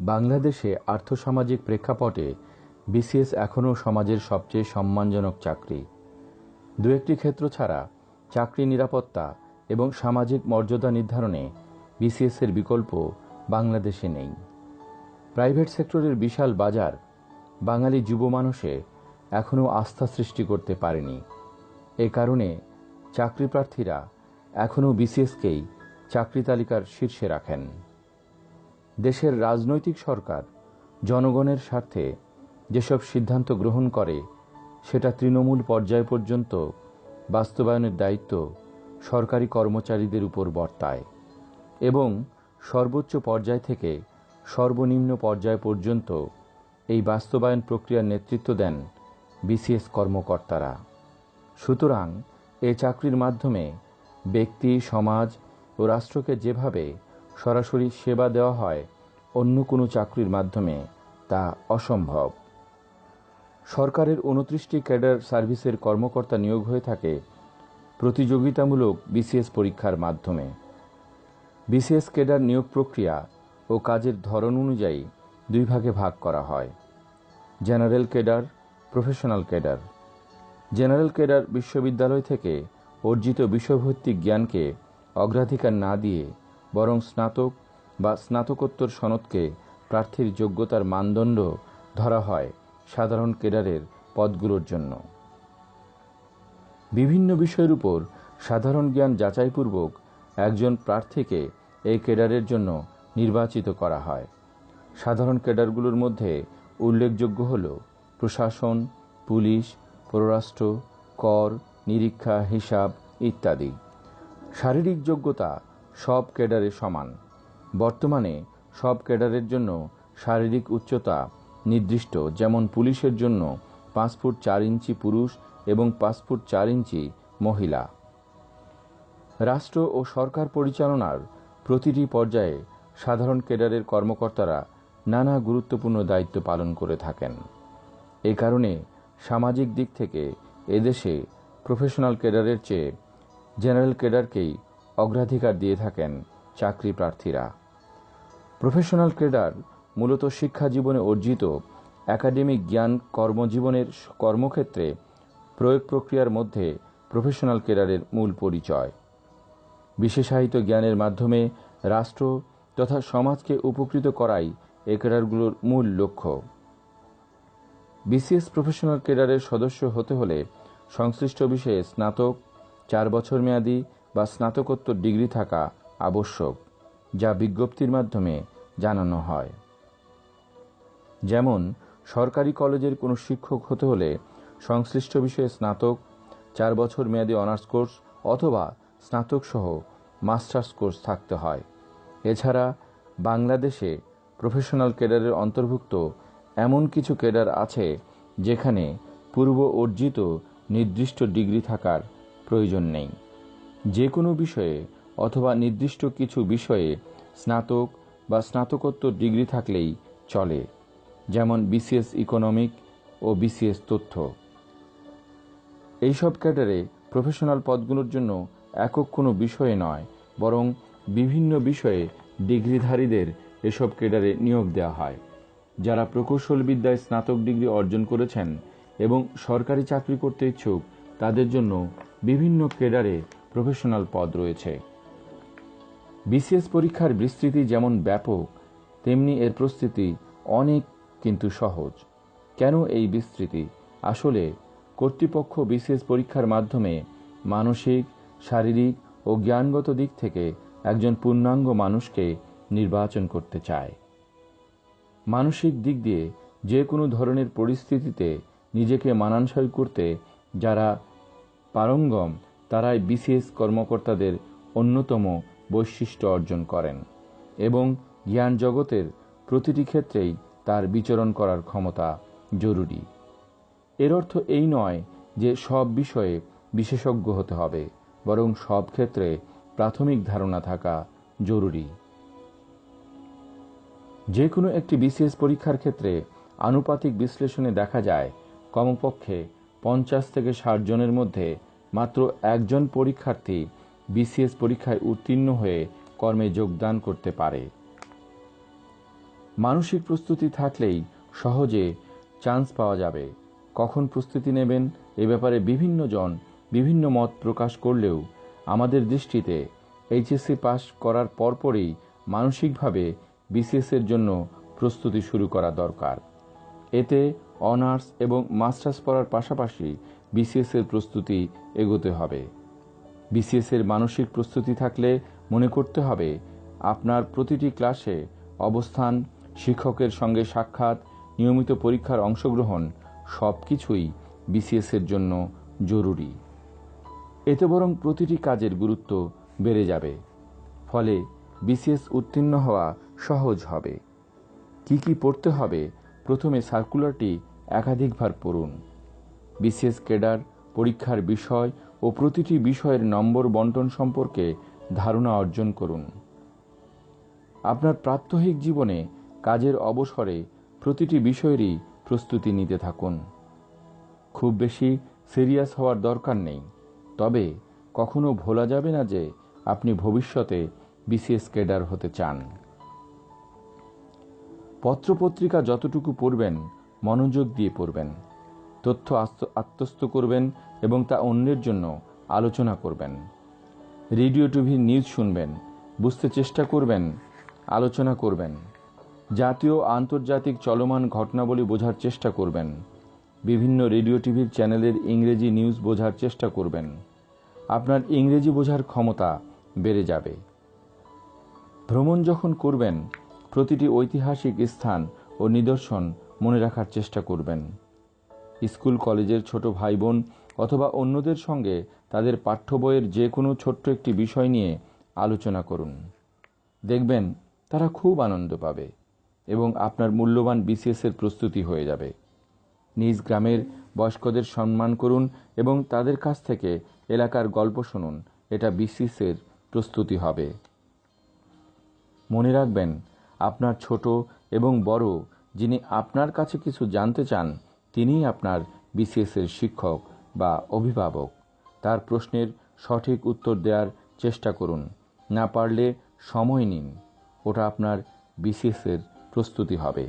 বাংলাদেশে আর্থসামাজিক প্রেক্ষাপটে বিসিএস এখনও সমাজের সবচেয়ে সম্মানজনক চাকরি। দু একটি ক্ষেত্র ছাড়া চাকরি নিরাপত্তা এবং সামাজিক মর্যাদা নির্ধারণে বিসিএসের বিকল্প বাংলাদেশে নেই। প্রাইভেট সেক্টরের বিশাল বাজার বাঙালি যুব মানুষে এখনও আস্থা সৃষ্টি করতে পারেনি। এ কারণে চাকরি প্রার্থীরা এখনও বিসিএসকেই চাকরি তালিকার শীর্ষে রাখেন। দেশের রাজনৈতিক সরকার, জনগণের স্বার্থে যেসব সিদ্ধান্ত গ্রহণ করে, সেটা তৃণমূল পর্যায় পর্যন্ত বাস্তবায়নের দায়িত্ব সরকারি কর্মচারীদের উপর বর্তায় এবং সর্বোচ্চ পর্যায় থেকে সর্বনিম্ন পর্যায় পর্যন্ত এই বাস্তবায়ন প্রক্রিয়ার নেতৃত্ব দেন বিসিএস কর্মকর্তারা। সুতরাং এ চাকরির মাধ্যমে ব্যক্তি, সমাজ ও রাষ্ট্রকে যেভাবে সরাসরি সেবা দেওয়া হয় অন্য কোনো চাকরির মাধ্যমে, তা অসম্ভব। সরকারের উনত্রিশটি ক্যাডার সার্ভিসের কর্মকর্তা নিয়োগ হয়ে থাকে প্রতিযোগিতামূলক বিসিএস পরীক্ষার মাধ্যমে। বিসিএস ক্যাডার নিয়োগ প্রক্রিয়া ও কাজের ধরন অনুযায়ী দুই ভাগে ভাগ করা হয়। General cadre, professional cadre. General cadre বিশ্ববিদ্যালয় থেকে অর্জিত বিষয়ভিত্তিক জ্ঞানকে অগ্রাধিকার না দিয়ে বরং স্নাতক বা স্নাতকোত্তর সনদকে প্রার্থীর যোগ্যতার মানদণ্ড ধরা হয় সাধারণ কেডারের পদগুলোর জন্য। বিভিন্ন বিষয়ের উপর সাধারণ জ্ঞান যাচাইপূর্বক একজন প্রার্থীকে এই ক্যাডারের জন্য নির্বাচিত করা হয়। সাধারণ ক্যাডারগুলোর মধ্যে উল্লেখযোগ্য হল প্রশাসন, পুলিশ, পররাষ্ট্র, কর, নিরীক্ষা, হিসাব ইত্যাদি। শারীরিক যোগ্যতা সব ক্যাডারে সমান। বর্তমানে সব ক্যাডারের জন্য শারীরিক উচ্চতা নির্দিষ্ট, যেমন পুলিশের জন্য পাঁচ ফুট চার ইঞ্চি পুরুষ এবং পাঁচ ফুট চার ইঞ্চি মহিলা। রাষ্ট্র ও সরকার পরিচালনার প্রতিটি পর্যায়ে সাধারণ ক্যাডারের কর্মকর্তারা নানা গুরুত্বপূর্ণ দায়িত্ব পালন করে থাকেন। এ কারণে সামাজিক দিক থেকে এদেশে প্রফেশনাল ক্যাডারের চেয়ে জেনারেল ক্যাডারকেই অগ্রাধিকার দিয়ে থাকেন চাকরি প্রার্থীরা। প্রফেশনাল ক্রেডার, মূলত শিক্ষা জীবনে অর্জিত একাডেমিক জ্ঞান কর্মজীবনের কর্মক্ষেত্রে প্রয়োগ প্রক্রিয়ার মধ্যে প্রফেশনাল ক্যাডারের মূল পরিচয়। বিশেষায়িত জ্ঞানের মাধ্যমে রাষ্ট্র তথা সমাজকে উপকৃত করাই এ ক্যাডারগুলোর মূল লক্ষ্য। বিসিএস প্রফেশনাল ক্যাডারের সদস্য হতে হলে সংশ্লিষ্ট বিষয়ে স্নাতক, চার বছর মেয়াদি বা স্নাতকোত্তর ডিগ্রি থাকা আবশ্যক, যা বিজ্ঞপ্তির মাধ্যমে জানানো হয়। যেমন, সরকারি কলেজের কোনো শিক্ষক হতে হলে সংশ্লিষ্ট বিষয়ে স্নাতক, চার বছর মেয়াদী অনার্স কোর্স অথবা স্নাতক সহ মাস্টার্স কোর্স থাকতে হয়। এছাড়া, বাংলাদেশে প্রফেশনাল ক্যাডারের অন্তর্ভুক্ত এমন কিছু ক্যাডার আছে যেখানে পূর্ব অর্জিত নির্দিষ্ট ডিগ্রি থাকার প্রয়োজন নেই। যে কোনো বিষয়ে অথবা নির্দিষ্ট কিছু বিষয়ে স্নাতক বা স্নাতকোত্তর ডিগ্রি থাকলেই চলে, যেমন বিসিএস ইকোনমিক ও বিসিএস তথ্য। এইসব ক্যাডারে প্রফেশনাল পদগুলোর জন্য একক কোনো বিষয়ে নয়, বরং বিভিন্ন বিষয়ে ডিগ্রিধারীদের এসব ক্যাডারে নিয়োগ দেওয়া হয়, যারা প্রকৌশল বিদ্যায় স্নাতক ডিগ্রি অর্জন করেছেন এবং সরকারি চাকরি করতে ইচ্ছুক, তাদের জন্য বিভিন্ন ক্যাডারে প্রফেশনাল পদ রয়েছে। বিসিএস পরীক্ষার বিস্তৃতি যেমন ব্যাপক, তেমনি এর প্রস্তুতি অনেক কিন্তু সহজ। কেন এই বিস্তৃতি? আসলে কর্তৃপক্ষ বিসিএস পরীক্ষার মাধ্যমে মানসিক, শারীরিক ও জ্ঞানগত দিক থেকে একজন পূর্ণাঙ্গ মানুষকে নির্বাচন করতে চায়। মানসিক দিক দিয়ে যে কোনো ধরনের পরিস্থিতিতে নিজেকে মানানসই করতে যারা পারঙ্গম তারাই বিসিএস কর্মকর্তাদের অন্যতম বৈশিষ্ট্য অর্জন করেন এবং জ্ঞান জগতের প্রতিটি ক্ষেত্রেই তার বিচরণ করার ক্ষমতা জরুরি। এর অর্থ এই নয় যে সব বিষয়ে বিশেষজ্ঞ হতে হবে, বরং সব ক্ষেত্রে প্রাথমিক ধারণা থাকা জরুরি। যে কোনো একটি বিসিএস পরীক্ষার ক্ষেত্রে আনুপাতিক বিশ্লেষণে দেখা যায়, কমপক্ষে পঞ্চাশ থেকে ষাট জনের মধ্যে মাত্র একজন পরীক্ষার্থী বিসিএস পরীক্ষায় উত্তীর্ণ হয়ে কর্মে যোগদান করতে পারে। মানসিক প্রস্তুতি থাকলেই সহজে চান্স পাওয়া যাবে। কখন প্রস্তুতি নেবেন এ ব্যাপারে বিভিন্ন জন বিভিন্ন মত প্রকাশ করলেও আমাদের দৃষ্টিতে এইচএসসি পাস করার পরপরই মানসিকভাবে বিসিএসের জন্য প্রস্তুতি শুরু করা দরকার। এতে অনার্স এবং মাস্টার্স পড়ার পাশাপাশি বিসিএসের প্রস্তুতি এগোতে হবে। বিসিএসের মানসিক প্রস্তুতি থাকলে মনে করতে হবে, আপনার প্রতিটি ক্লাসে অবস্থান, শিক্ষকের সঙ্গে সাক্ষাৎ, নিয়মিত পরীক্ষার অংশগ্রহণ সব কিছুই বিসিএসের জন্য জরুরি। এতে বরং প্রতিটি কাজের গুরুত্ব বেড়ে যাবে, ফলে বিসিএস উত্তীর্ণ হওয়া সহজ হবে। কি কি পড়তে হবে প্রথমে সার্কুলারটি একাধিকবার পড়ুন। বিসিএস কেডার পরীক্ষার বিষয় ও প্রতিটি বিষয়ের নম্বর বন্টন সম্পর্কে ধারণা অর্জন করুন। আপনার প্রাত্যহিক জীবনে কাজের অবসরে প্রতিটি বিষয়েরই প্রস্তুতি নিতে থাকুন। খুব বেশি সিরিয়াস হওয়ার দরকার নেই, তবে কখনো ভোলা যাবে না যে আপনি ভবিষ্যতে বিসিএস কেডার হতে চান। পত্রপত্রিকা যতটুকু পড়বেন, মনোযোগ দিয়ে পড়বেন, তথ্য আত্মস্থ করবেন এবং তা অন্যের জন্য আলোচনা করবেন। রেডিও টিভির নিউজ শুনবেন, বুঝতে চেষ্টা করবেন, আলোচনা করবেন, জাতীয় আন্তর্জাতিক চলমান ঘটনাবলী বোঝার চেষ্টা করবেন, বিভিন্ন রেডিও টিভির চ্যানেলের ইংরেজি নিউজ বোঝার চেষ্টা করবেন। আপনার ইংরেজি বোঝার ক্ষমতা বেড়ে যাবে। ভ্রমণ যখন করবেন প্রতিটি ঐতিহাসিক স্থান ও নিদর্শন মনে রাখার চেষ্টা করবেন। স্কুল, কলেজের ছোট ভাই বোন অথবা অন্যদের সঙ্গে তাদের পাঠ্য বইয়ের যে কোনো ছোট্ট একটি বিষয় নিয়ে আলোচনা করুন। দেখবেন তারা খুব আনন্দ পাবে এবং আপনার মূল্যবান বিসিএসের প্রস্তুতি হয়ে যাবে। নিজ গ্রামের বয়স্কদের সম্মান করুন এবং তাদের কাছ থেকে এলাকার গল্প শুনুন। এটা বিসিএসের প্রস্তুতি হবে। মনে রাখবেন আপনার ছোট এবং বড়, যিনি আপনার কাছে কিছু জানতে চান, তিনিই আপনার বিসিএসের শিক্ষক বা অভিভাবক। তার প্রশ্নের সঠিক উত্তর দেওয়ার চেষ্টা করুন। না পারলে সময় নিন। ওটা আপনার বিসিএসের প্রস্তুতি হবে।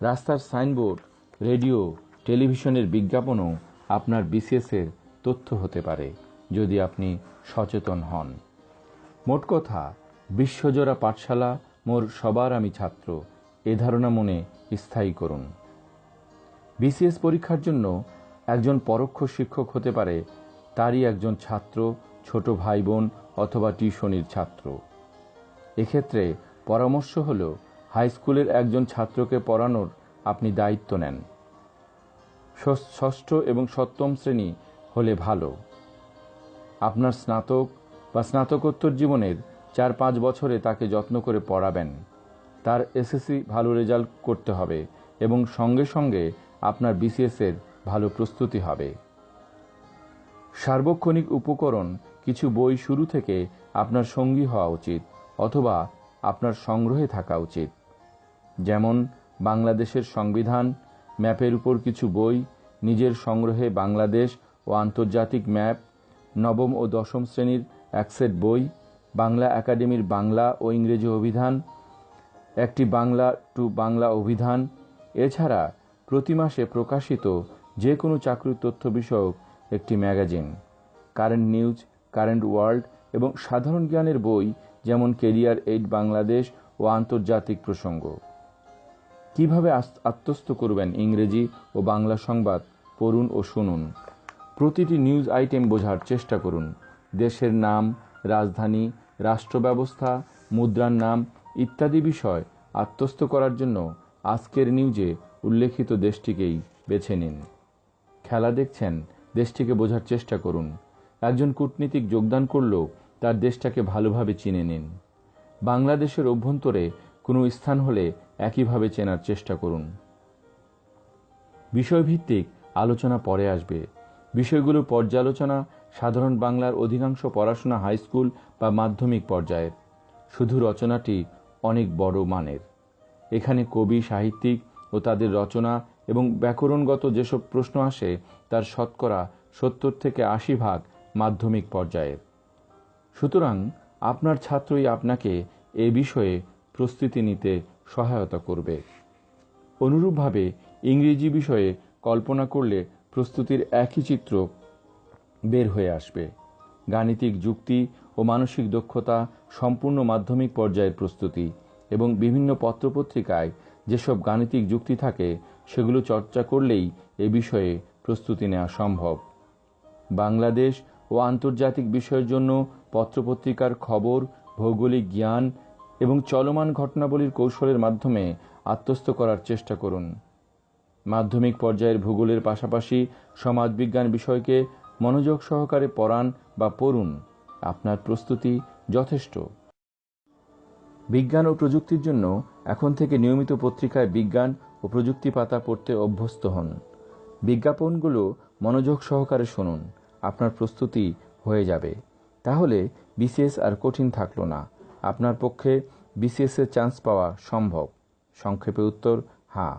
রাস্তার সাইনবোর্ড, রেডিও, টেলিভিশনের বিজ্ঞাপনও আপনার বিসিএসের তথ্য হতে পারে, যদি আপনি সচেতন হন। মোট কথা, বিশ্বজোড়া পাঠশালা মোর সবার আমি ছাত্র, এ ধারণা মনে স্থায়ী করুন। বিসিএস পরীক্ষার জন্য একজন পরোক্ষ শিক্ষক হতে পারে তারই একজন ছাত্র, ছোট ভাই বোন অথবা টিউশনির ছাত্র। এক্ষেত্রে পরামর্শ হল, হাই স্কুলের একজন ছাত্রকে পড়ানোর আপনি দায়িত্ব নেন। ষষ্ঠ এবং সপ্তম শ্রেণি হলে ভালো। আপনার স্নাতক বা স্নাতকোত্তর জীবনের চার পাঁচ বছরে তাকে যত্ন করে পড়াবেন। তার এসএসসি ভালো রেজাল্ট করতে হবে এবং সঙ্গে সঙ্গে আপনার বিসিএসের ভালো প্রস্তুতি হবে। সার্বক্ষণিক উপকরণ, কিছু বই শুরু থেকে আপনার সঙ্গী হওয়া উচিত অথবা আপনার সংগ্রহে থাকা উচিত। যেমন, বাংলাদেশের সংবিধান, ম্যাপের উপর কিছু বই, নিজের সংগ্রহে বাংলাদেশ ও আন্তর্জাতিক ম্যাপ, নবম ও দশম শ্রেণির এক সেট বই বাংলা একাডেমির বাংলা ও ইংরেজি অভিধান, একটি বাংলা টু বাংলা অভিধান। এছাড়া প্রতি মাসে প্রকাশিত যে কোনো চাকরির তথ্য বিষয়ক একটি magazine. Current news, current world এবং সাধারণ জ্ঞানের বই যেমন কেরিয়ার এইড বাংলাদেশ ও আন্তর্জাতিক প্রসঙ্গ। কীভাবে আত্মস্থ করবেন ইংরেজি ও বাংলা সংবাদ পড়ুন ও শুনুন। প্রতিটি নিউজ আইটেম বোঝার চেষ্টা করুন। দেশের নাম, রাজধানী রাষ্ট্র ব্যবস্থা, মুদ্রার নাম ইত্যাদি বিষয় আত্মস্থ করার জন্য আজকের নিউজে উল্লেখিত দেশটিকেই বেছে নিন। খেলা দেখছেন, দেশটিকে বোঝার চেষ্টা করুন। একজন কূটনীতিক যোগদান করলেও তার দেশটাকে ভালোভাবে চিনে নিন। বাংলাদেশের অভ্যন্তরে কোনো স্থান হলে একইভাবে চেনার চেষ্টা করুন। বিষয়ভিত্তিক আলোচনা পরে আসবে। বিষয়গুলোর পর্যালোচনা সাধারণ বাংলার অধিকাংশ পড়াশোনা হাই স্কুল বা মাধ্যমিক পর্যায়ের শুধু রচনাটি অনেক বড় মানের। এখানে কবি, সাহিত্যিক ও তাদের রচনা এবং ব্যাকরণগত যেসব প্রশ্ন আসে, তার শতকরা সত্তর থেকে আশি ভাগ মাধ্যমিক পর্যায়ের। সুতরাং আপনার ছাত্রই আপনাকে এ বিষয়ে প্রস্তুতি নিতে সহায়তা করবে। অনুরূপভাবে ইংরেজি বিষয়ে কল্পনা করলে প্রস্তুতির একই চিত্র বের হয়ে আসবে। গাণিতিক যুক্তি ও মানসিক দক্ষতা সম্পূর্ণ মাধ্যমিক পর্যায়ের প্রস্তুতি এবং বিভিন্ন পত্রপত্রিকায় যেসব গাণিতিক যুক্তি থাকে, সেগুলো চর্চা করলেই এ বিষয়ে প্রস্তুতি নেওয়া সম্ভব। বাংলাদেশ ও আন্তর্জাতিক বিষয়ের জন্য পত্রপত্রিকার খবর, ভৌগোলিক জ্ঞান এবং চলমান ঘটনাবলীর কৌশলের মাধ্যমে আত্মস্থ করার চেষ্টা করুন। মাধ্যমিক পর্যায়ের ভূগোলের পাশাপাশি সমাজবিজ্ঞান বিষয়কে মনোযোগ সহকারে পড়ান বা পড়ুন, আপনার প্রস্তুতি যথেষ্ট। বিজ্ঞান ও প্রযুক্তির জন্য এখন থেকে নিয়মিত পত্রিকায় বিজ্ঞান ও প্রযুক্তি পাতা পড়তে অভ্যস্ত হন। বিজ্ঞাপনগুলো মনোযোগ সহকারে শুনুন, আপনার প্রস্তুতি হয়ে যাবে। তাহলে বিসিএস আর কঠিন থাকল না। আপনার পক্ষে বিসিএস এর চান্স পাওয়া সম্ভব। সংক্ষেপে উত্তর হ্যাঁ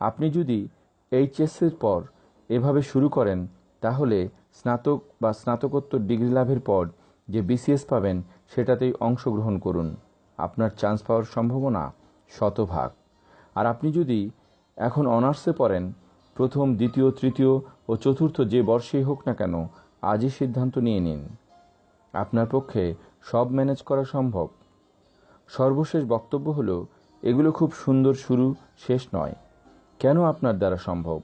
আপনি যদি এইচএসের পর এভাবে শুরু করেন তাহলে স্নাতক বা স্নাতকোত্তর ডিগ্রি লাভের পর যে বিসিএস পাবেন, সেটাতেই অংশগ্রহণ করুন। আপনার চান্স পাওয়ার সম্ভাবনা শতভাগ। আর আপনি যদি এখন অনার্সে পড়েন, প্রথম, দ্বিতীয়, তৃতীয় ও চতুর্থ যে বর্ষেই হোক না কেন, আজই সিদ্ধান্ত নিয়ে নিন। আপনার পক্ষে সব ম্যানেজ করা সম্ভব। সর্বশেষ বক্তব্য হলো, এগুলো খুব সুন্দর শুরু, শেষ নয়। কেন আপনার দ্বারা সম্ভব?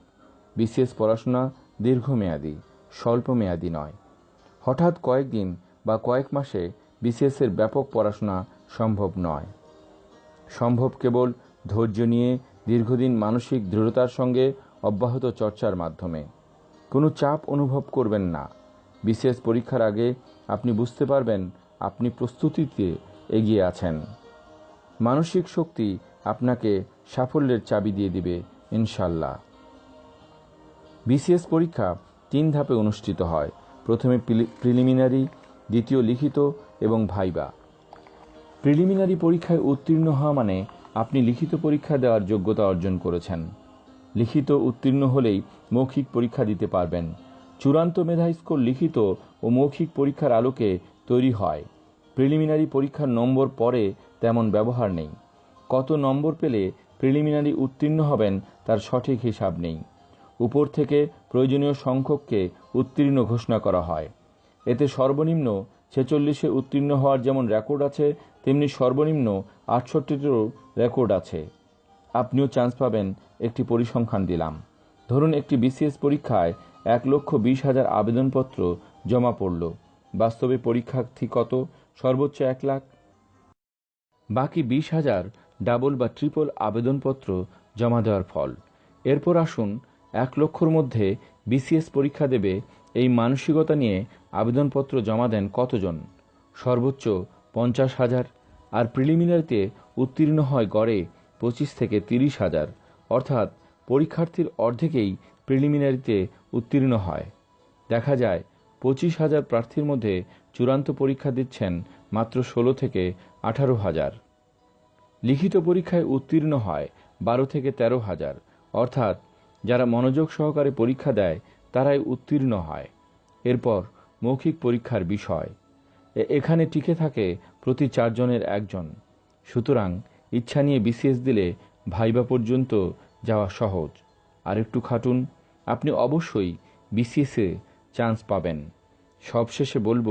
বিসিএস পড়াশোনা দীর্ঘমেয়াদী, স্বল্পমেয়াদী নয়। হঠাৎ কয়েকদিন বা কয়েক মাসে বিসিএস এর ব্যাপক পড়াশোনা সম্ভব নয়। সম্ভব কেবল ধৈর্য নিয়ে দীর্ঘদিন মানসিক দৃঢ়তার সঙ্গে অব্যাহত চর্চার মাধ্যমে। কোনো চাপ অনুভব করবেন না। বিসিএস পরীক্ষার আগে আপনি বুঝতে পারবেন আপনি প্রস্তুতিতে এগিয়ে আছেন। মানসিক শক্তি আপনাকে সাফল্যের চাবি দিয়ে দিবে ইনশাল্লাহ বিসিএস পরীক্ষা তিন ধাপে অনুষ্ঠিত হয়। প্রথমে প্রিলিমিনারি, দ্বিতীয় লিখিত এবং ভাইবা। প্রিলিমিনারি পরীক্ষায় উত্তীর্ণ হওয়া মানে আপনি লিখিত পরীক্ষা দেওয়ার যোগ্যতা অর্জন করেছেন। লিখিত উত্তীর্ণ হলেই মৌখিক পরীক্ষা দিতে পারবেন। চূড়ান্ত মেধা স্কোর লিখিত ও মৌখিক পরীক্ষার আলোকে তৈরি হয়। প্রিলিমিনারি পরীক্ষার নম্বর পরে তেমন ব্যবহার নেই। কত নম্বর পেলে প্রিলিমিনারি উত্তীর্ণ হবেন তার সঠিক হিসাব নেই। উপর থেকে প্রয়োজনীয় সংখ্যককে উত্তীর্ণ ঘোষণা করা হয়। এতে সর্বনিম্ন ছেচল্লিশে উত্তীর্ণ হওয়ার যেমন রেকর্ড আছে, তেমনি সর্বনিম্ন আটষট্টিটিরও রেকর্ড আছে। আপনিও চান্স পাবেন একটি পরিসংখ্যান দিলাম। ধরুন একটি বিসিএস পরীক্ষায় এক লক্ষ বিশ হাজার আবেদনপত্র জমা পড়ল। বাস্তবে পরীক্ষার্থী কত? সর্বোচ্চ এক লাখ। বাকি বিশ হাজার ডাবল বা ট্রিপল আবেদনপত্র জমা দেওয়ার ফল। এরপর আসুন এক লক্ষর মধ্যে বিসিএস পরীক্ষা দেবে এই মানসিকতা নিয়ে আবেদনপত্র জমা দেন কতজন? সর্বোচ্চ পঞ্চাশ হাজার, আর প্রিলিমিনারিতে উত্তীর্ণ হয় গড়ে পঁচিশ থেকে তিরিশ হাজার। অর্থাৎ পরীক্ষার্থীর অর্ধেকেই প্রিলিমিনারিতে উত্তীর্ণ হয়। দেখা যায়, পঁচিশ হাজার প্রার্থীর মধ্যে চূড়ান্ত পরীক্ষা দিচ্ছেন মাত্র ষোলো থেকে আঠারো হাজার। লিখিত পরীক্ষায় উত্তীর্ণ হয় বারো থেকে তেরো হাজার। অর্থাৎ যারা মনোযোগ সহকারে পরীক্ষা দেয়, তারাই উত্তীর্ণ হয়। এরপর মৌখিক পরীক্ষার বিষয়। এখানে টিকে থাকে প্রতি চারজনের একজন। সুতরাং ইচ্ছা নিয়ে বিসিএস দিলে ভাইবা পর্যন্ত যাওয়া সহজ। আর একটু খাটুন, আপনি অবশ্যই বিসিএসে চান্স পাবেন। সবশেষে বলব,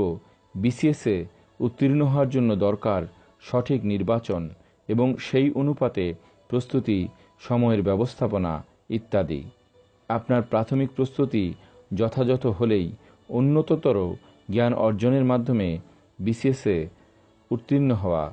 বিসিএসে উত্তীর্ণ হওয়ার জন্য দরকার সঠিক নির্বাচন এবং সেই অনুপাতে প্রস্তুতি, সময়ের ব্যবস্থাপনা ইত্যাদি। আপনার প্রাথমিক প্রস্তুতি যথাযথ হলেই উন্নততর জ্ঞান অর্জনের মাধ্যমে বিসিএসে উত্তীর্ণ হওয়া